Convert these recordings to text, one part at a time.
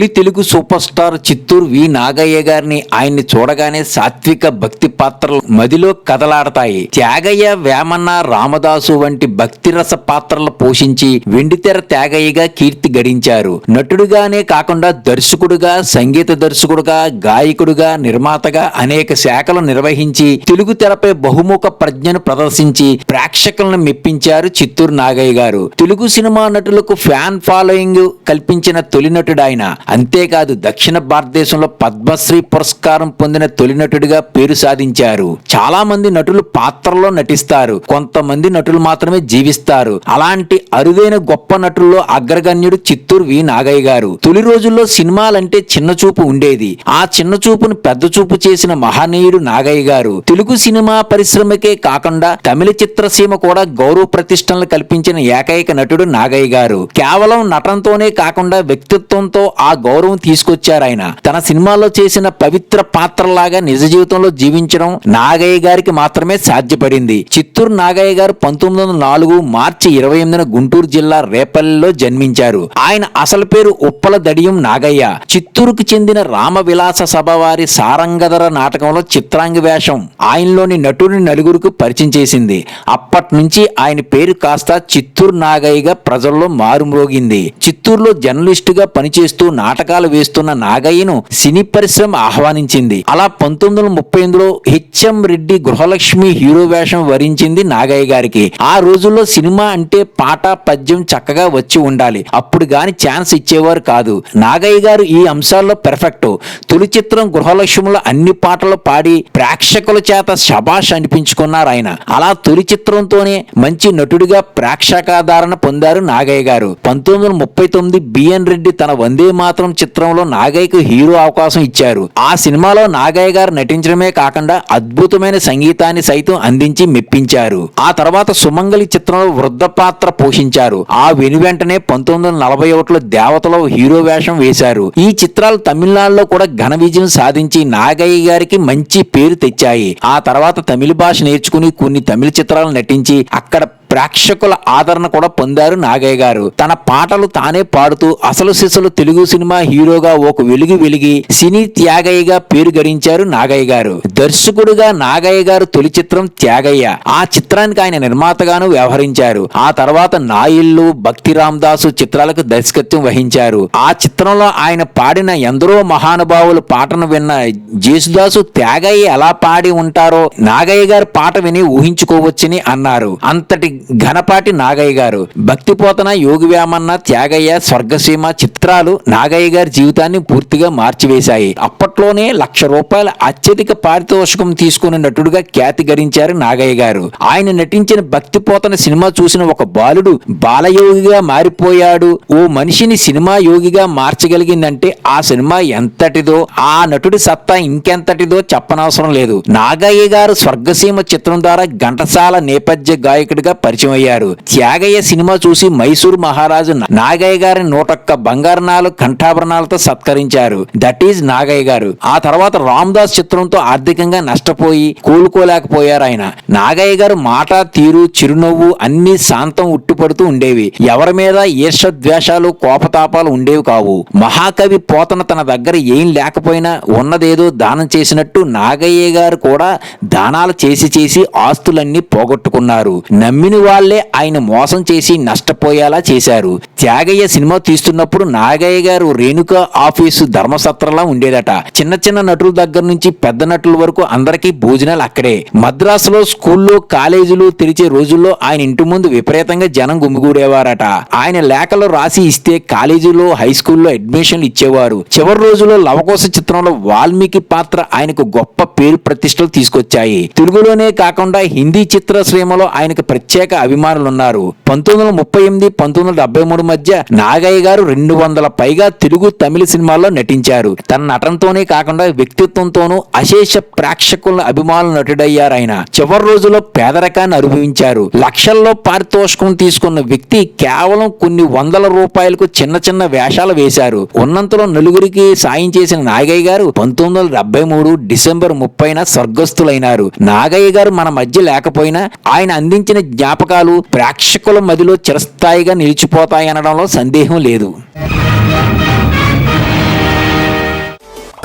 తొలి Telugu super star Chittoor V Nagaiah గారిని ఆయన్ని చూడగానే సాత్విక భక్తి పాత్రలు మదిలో కదలాడతాయి. త్యాగయ్య వేమన్న రామదాసు వంటి భక్తిరస పాత్రలు పోషించి వెండితెర త్యాగయ్యగా కీర్తి గడించారు. నటుడుగానే కాకుండా దర్శకుడుగా సంగీత దర్శకుడుగా గాయకుడుగా నిర్మాతగా అనేక శాఖలు నిర్వహించి తెలుగు తెరపై బహుముఖ ప్రజ్ఞను ప్రదర్శించి ప్రేక్షకులను మెప్పించారు చిత్తూరు నాగయ్య గారు. తెలుగు సినిమా నటులకు ఫ్యాన్ ఫాలోయింగ్ కల్పించిన తొలి నటుడు ఆయన అంతేకాదు దక్షిణ భారతదేశంలో పద్మశ్రీ పురస్కారం పొందిన తొలి నటుడిగా పేరు సాధించారు. చాలా మంది నటులు పాత్రల్లో నటిస్తారు. కొంతమంది నటులు మాత్రమే జీవిస్తారు. అలాంటి అరుదైన గొప్ప నటుల్లో అగ్రగణ్యుడు చిత్తూరు వి. నాగయ్య గారు. తొలి రోజుల్లో సినిమాలంటే చిన్న చూపు ఉండేది. ఆ చిన్న చూపును పెద్ద చూపు చేసిన మహనీయుడు నాగయ్య గారు. తెలుగు సినిమా పరిశ్రమకే కాకుండా తమిళ చిత్రసీమ కూడా గౌరవ ప్రతిష్టలను కల్పించిన ఏకైక నటుడు నాగయ్య గారు. కేవలం నటనతోనే కాకుండా వ్యక్తిత్వంతో ఆ గౌరవం తీసుకొచ్చారు ఆయన. తన సినిమాలో చేసిన పవిత్ర పాత్రలాగా నిజ జీవితంలో జీవించడం నాగయ్య గారికి మాత్రమే సాధ్యపడింది. చిత్తూరు నాగయ్య గారు పంతొమ్మిది వందల నాలుగు మార్చి ఇరవై ఎనిమిదిన గుంటూరు జిల్లా రేపల్లిలో జన్మించారు. ఆయన అసలు పేరు ఉప్పల దడియం నాగయ్య. చిత్తూరుకు చెందిన రామ విలాస సభ వారి సారంగధర నాటకంలో చిత్రాంగి వేషం ఆయనలోని నటుని నలుగురికి పరిచయం చేసింది. అప్పటి నుంచి ఆయన పేరు కాస్త చిత్తూరు నాగయ్యగా ప్రజల్లో మారుమ్రోగింది. చిత్తూరులో జర్నలిస్టుగా పనిచేస్తూ నాటకాలు వేస్తున్న నాగయ్యను సినీ పరిశ్రమ ఆహ్వానించింది. అలా పంతొమ్మిది వందల ముప్పై ఎనిమిదిలో హెచ్ఎం రెడ్డి గృహలక్ష్మి హీరో వేషం వరించింది నాగయ్య గారికి. ఆ రోజుల్లో సినిమా అంటే పాట పద్యం చక్కగా వచ్చి ఉండాలి. అప్పుడు గాని ఛాన్స్ ఇచ్చేవారు కాదు. నాగయ్య గారు ఈ అంశాల్లో పెర్ఫెక్ట్. తొలి చిత్రం గృహలక్ష్మిలో అన్ని పాటలు పాడి ప్రేక్షకుల చేత శబాష్ అనిపించుకున్నారు ఆయన. అలా తొలి చిత్రంతోనే మంచి నటుడిగా ప్రేక్షకాధారణ పొందారు నాగయ్య గారు. పంతొమ్మిది వందల ముప్పై తొమ్మిది బిఎన్ రెడ్డి తన వందే మాత్రం చిత్రంలో నాగయ్యకు హీరో అవకాశం ఇచ్చారు. ఆ సినిమాలో నాగయ్య గారు నటించడమే కాకుండా అద్భుతమైన సంగీతాన్ని సైతం అందించి మెప్పించారు. ఆ తర్వాత సుమంగళి చిత్రంలో వృద్ధ పాత్ర పోషించారు. ఆ వెను వెంటనే పంతొమ్మిది వందల నలభై ఒకటిలో దేవతలో హీరో వేషం వేశారు. ఈ చిత్రాలు తమిళనాడులో కూడా ఘన విజయం సాధించి నాగయ్య గారికి మంచి పేరు తెచ్చాయి. ఆ తర్వాత తమిళ భాష నేర్చుకుని కొన్ని తమిళ చిత్రాలు నటించి అక్కడ ప్రేక్షకుల ఆదరణ కూడా పొందారు నాగయ్య గారు. తన పాటలు తానే పాడుతూ అసలు సిసలు తెలుగు సినిమా హీరోగా ఒక వెలుగు వెలిగి సినీ త్యాగయ్యగా పేరు గడించారు నాగయ్య గారు. దర్శకుడుగా నాగయ్య గారు తొలి చిత్రం త్యాగయ్య. ఆ చిత్రానికి ఆయన నిర్మాతగాను వ్యవహరించారు. ఆ తర్వాత నా ఇల్లు భక్తి రామదాసు చిత్రాలకు దర్శకత్వం వహించారు. ఆ చిత్రంలో ఆయన పాడిన ఎందరో మహానుభావులు పాటను విన్న జేసుదాసు త్యాగయ్య ఎలా పాడి ఉంటారో నాగయ్య గారి పాట విని ఊహించుకోవచ్చని అన్నారు. అంతటి ఘనపాటి నాగయ్య గారు. భక్తిపోతన యోగి వేమన్న త్యాగయ్య స్వర్గసీమ చిత్రాలు నాగయ్య గారి జీవితాన్ని పూర్తిగా మార్చివేశాయి. అప్పట్లోనే లక్ష రూపాయల అత్యధిక పారితోషికం తీసుకుని నటుడుగా ఖ్యాతి గరించారు నాగయ్య గారు. ఆయన నటించిన భక్తిపోతన సినిమా చూసిన ఒక బాలుడు బాలయోగిగా మారిపోయాడు. ఓ మనిషిని సినిమా యోగిగా మార్చగలిగిందంటే ఆ సినిమా ఎంతటిదో ఆ నటుడి సత్తా ఇంకెంతటిదో చెప్పనవసరం లేదు. నాగయ్య గారు స్వర్గసీమ చిత్రం ద్వారా ఘంటసాల నేపథ్య గాయకుడిగా పరిచయం అయ్యారు. త్యాగయ్య సినిమా చూసి మైసూరు మహారాజు నాగయ్య గారి నూటొక్క బంగారు నాలుగు కంఠాభరణాలతో సత్కరించారు. దట్ ఈజ్ నాగయ్య గారు. ఆ తర్వాత రామ్దాస్ చిత్రంతో ఆర్థికంగా నష్టపోయి కోలుకోలేకపోయారు ఆయన. నాగయ్య గారు మాట తీరు చిరునవ్వు అన్ని శాంతం ఉట్టుపడుతూ ఉండేవి. ఎవరి మీద ఈర్ష ద్వేషాలు కోపతాపాలు ఉండేవి కావు. మహాకవి పోతన తన దగ్గర ఏం లేకపోయినా ఉన్నదేదో దానం చేసినట్టు నాగయ్య గారు కూడా దానాలు చేసి చేసి ఆస్తులన్నీ పోగొట్టుకున్నారు. నమ్మిన వాళ్ళే ఆయన మోసం చేసి నష్టపోయేలా చేశారు. త్యాగయ్య సినిమా తీస్తున్నప్పుడు నాగయ్య గారు రేణుక ఆఫీసు ధర్మసత్రంలా ఉండేదట. చిన్న చిన్న నటుల దగ్గర నుంచి పెద్ద నటుల వరకు అందరికీ భోజనాలు అక్కడే. మద్రాసులో స్కూల్లో కాలేజీలు తెరిచే రోజుల్లో ఆయన ఇంటి ముందు విపరీతంగా జనం గుమిగూడేవారట. ఆయన లేఖలు రాసి ఇస్తే కాలేజీలో హై స్కూల్లో అడ్మిషన్లు ఇచ్చేవారు. చివరి రోజుల్లో లవకోశ చిత్రంలో వాల్మీకి పాత్ర ఆయనకు గొప్ప పేరు ప్రతిష్టలు తీసుకొచ్చాయి. తెలుగులోనే కాకుండా హిందీ చిత్ర శ్రీమలో ఆయనకు ప్రత్యేక అభిమానులు ఉన్నారు పంతొమ్మిది వందల ముప్పై ఎనిమిది పంతొమ్మిది వందల డెబ్బై మూడు మధ్య నాగయ్య గారు రెండు వందల పైగా తెలుగు తమిళ సినిమాల్లో నటించారు. తన నటనతోనే కాకుండా వ్యక్తిత్వంతోనూ అశేష ప్రేక్షకుల అభిమానులు నటుడయ్యారు ఆయన. చివరి రోజుల్లో పేదరికాన్ని అనుభవించారు. లక్షల్లో పారితోషికం తీసుకున్న వ్యక్తి కేవలం కొన్ని వందల రూపాయలకు చిన్న చిన్న వేషాలు వేశారు. ఉన్నంతలో నలుగురికి సాయం చేసిన నాగయ్య గారు పంతొమ్మిది వందల డెబ్బై మూడు డిసెంబర్ ముప్పైన స్వర్గస్థులైనారు. నాగయ్య గారు మన మధ్య లేకపోయినా ఆయన అందించిన జ్ఞాపకాలు ప్రేక్షకుల మదిలో చిరస్థాయిగా నిలిచిపోతాయనడంలో సందేహం లేదు.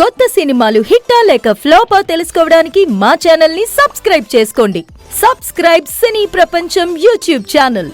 కొత్త సినిమాలు హిట్టా లేక ఫ్లాపా తెలుసుకోవడానికి మా ఛానల్ని సబ్స్క్రైబ్ చేసుకోండి. సబ్స్క్రైబ్ సినీ ప్రపంచం యూట్యూబ్ ఛానల్.